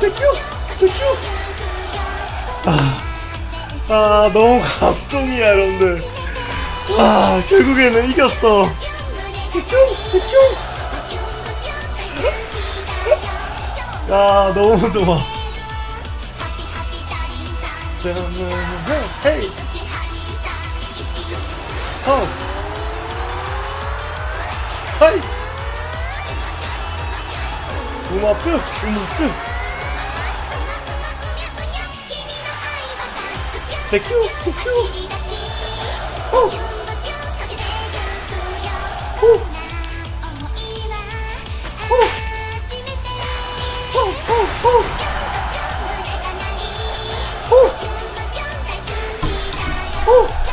땡큐 땡큐 아, 아 너무 감동이야 여러분들. 아 결국에는 이겼어. 땡큐 땡큐 아 너무 좋아. 헤이 어. 하이 고맙죠? 고맙죠? 백큐! 백큐! 호! 호! 호! 호! 호! 호! 호! 호!